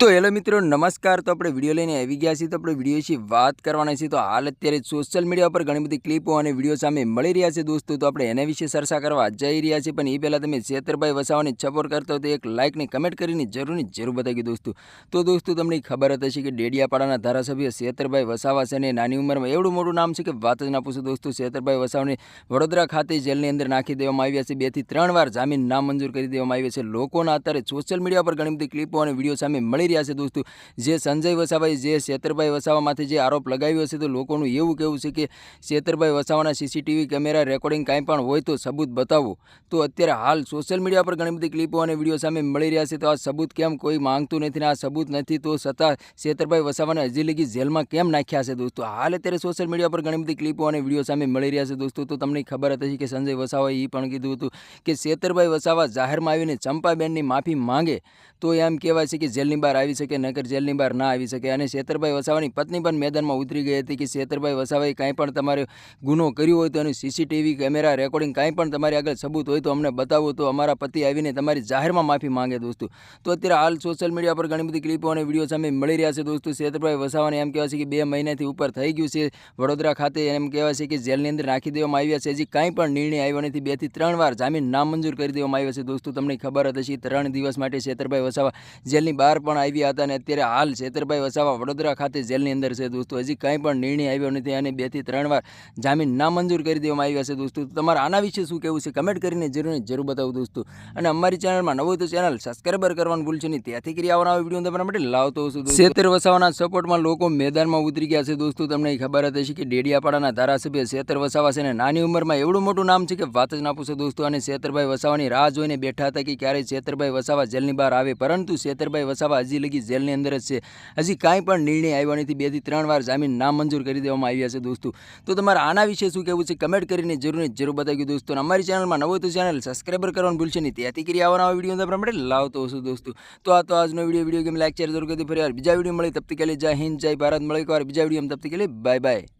તો હેલો મિત્રો, નમસ્કાર. તો આપણે વીડિયો લઈને આવી ગયા છીએ. તો આપણે વીડિયો વિશે વાત કરવાના છીએ. તો હાલ અત્યારે સોશિયલ મીડિયા પર ઘણી બધી ક્લિપો અને વીડિયો સામે મળી રહ્યા છે દોસ્તો. તો આપણે એના વિશે ચર્ચા કરવા જઈ રહ્યા છીએ. પણ એ પહેલાં તમે શેતરભાઈ વસાવાને સપોર્ટ કરતા હો તો એક લાઇકની કમેન્ટ કરીને જરૂરની જરૂર બતાવી દોસ્તો. તો દોસ્તો, તમને ખબર હતી કે ડેડિયાપાડાના ધારાસભ્ય શેતરભાઈ વસાવા છે અને નાની ઉંમરમાં એવડું મોટું નામ છે કે વાત જ ના પૂછો દોસ્તો. શેતરભાઈ વસાવાને વડોદરા ખાતે જેલની અંદર નાખી દેવામાં આવ્યા છે. બેથી ત્રણ વાર જામીન નામંજૂર કરી દેવામાં આવ્યા છે. લોકોના અત્યારે સોશિયલ મીડિયા પર ઘણી બધી ક્લિપો અને વીડિયો સામે મળી રહ્યા છે દોસ્તો. જે સંજય વસાવાએ જે શેતરભાઈ વસાવામાંથી જે આરોપ લગાવ્યો છે તો લોકોનું એવું કહેવું છે કે શેતરભાઈ વસાવાના સીસીટીવી કેમેરા રેકોર્ડિંગ કાંઈ પણ હોય તો સબૂત બતાવો. તો અત્યારે હાલ સોશિયલ મીડિયા પર ઘણી બધી ક્લિપો અને વીડિયો સામે મળી રહ્યા છે તો આ સબૂત કેમ કોઈ માંગતું નથી ને આ સબૂત નથી તો છતાં શેતરભાઈ વસાવાને હજી લગી જેલમાં કેમ નાખ્યા છે દોસ્તો? હાલ અત્યારે સોશિયલ મીડિયા પર ઘણી બધી ક્લિપો અને વીડિયો સામે મળી રહ્યા છે દોસ્તો. તો તમને ખબર હતી કે સંજય વસાવાએ એ પણ કીધું હતું કે શેતરભાઈ વસાવા જાહેરમાં આવીને ચંપાબેનની માફી માંગે. તો એમ કહેવાય છે કે જેલની બહાર આવી શકે નકર જેલની બહાર ના આવી શકે. અને શેતરભાઈ વસાવાની પત્ની પણ મેદાનમાં ઉતરી ગઈ હતી કે શેતરભાઈ વસાવાએ કાંઈ પણ તમારે ગુનો કર્યો હોય તો એનું સીસીટીવી કેમેરા રેકોર્ડિંગ કાંઈ પણ તમારી આગળ સબૂત હોય તો અમને બતાવો તો અમારા પતિ આવીને તમારી જાહેરમાં માફી માંગે દોસ્તો. તો અત્યારે હાલ સોશિયલ મીડિયા પર ઘણી બધી ક્લિપો અને વીડિયો સામે મળી રહ્યા છે દોસ્તો. શેતરભાઈ વસાવાને એમ કહેવાય કે બે મહિનાથી ઉપર થઈ ગયું છે. વડોદરા ખાતે એમ કહેવાય છે કે જેલની અંદર નાખી દેવામાં આવ્યા છે. હજી કાંઈ પણ નિર્ણય આવ્યો નથી. બેથી ત્રણ વાર જામીન નામંજૂર કરી દેવામાં આવ્યા છે દોસ્તો. તમને ખબર હતી ત્રણ દિવસ માટે શેતરભાઈ વસાવા જેલની બહાર પણ આવ્યા હતા અને અત્યારે હાલ શેતરભાઈ વસાવા વડોદરા ખાતે જેલની અંદર છે દોસ્તો. હજી કંઈ પણ નિર્ણય આવ્યો નથી અને બેથી ત્રણ વાર જામીન નામંજૂર કરી દેવામાં આવ્યા છે દોસ્તો. તમારે આના વિશે શું કહેવું છે? કમેન્ટ કરીને જરૂર જરૂર બતાવો દોસ્તો. અને અમારી ચેનલમાં નવું તો ચેનલ સબસ્ક્રાઈબર કરવાનું ભૂલશો નહીં. ત્યાંથી કરી આવવાના વીડિયો તમારા માટે લાવતો હશું શેતર વસાવાના સપોર્ટમાં લોકો મેદાનમાં ઉતરી ગયા છે દોસ્તો. તમને ખબર હતી કે ડેડિયાપાડાના ધારાસભ્ય શેતર વસાવા છે અને નાની ઉંમરમાં એવડું મોટું નામ છે કે વાત જ ના પૂછો દોસ્તો. અને શેતરભાઈ વસાવાની રાહ જોઈને બેઠા હતા કે ક્યારે શેતરભાઈ વસાવા જેલની બહાર આવે. પરંતુ શેતરભાઈ વસાવા હજી લગી જેલની અંદર જ છે. હજી કાંઈ પણ નિર્ણય આવ્યો નથી. બેથી ત્રણ વાર જામીન નામંજૂર કરી દેવામાં આવ્યા છે દોસ્તો. તો તમારે આના વિશે શું કહેવું છે? કમેન્ટ કરીને જરૂરને જરૂર બતાવ્યું દોસ્તો. અમારી ચેનલમાં નવો તો ચેનલ સબસ્ક્રાઈબર કરવાનું ભૂલશે નહીં. ત્યાંથી કરી આવવાના વીડિયો તમારા માટે લાવતો હશું દોસ્તો. તો આ તો આજનો video. Video game like, share જરૂર કરી ફરી બીજા વીડિયો મળી તબ તક જય હિન્દ, જય ભારત. મળે એકવાર બીજા વીડિયો તબ તક બાય બાય.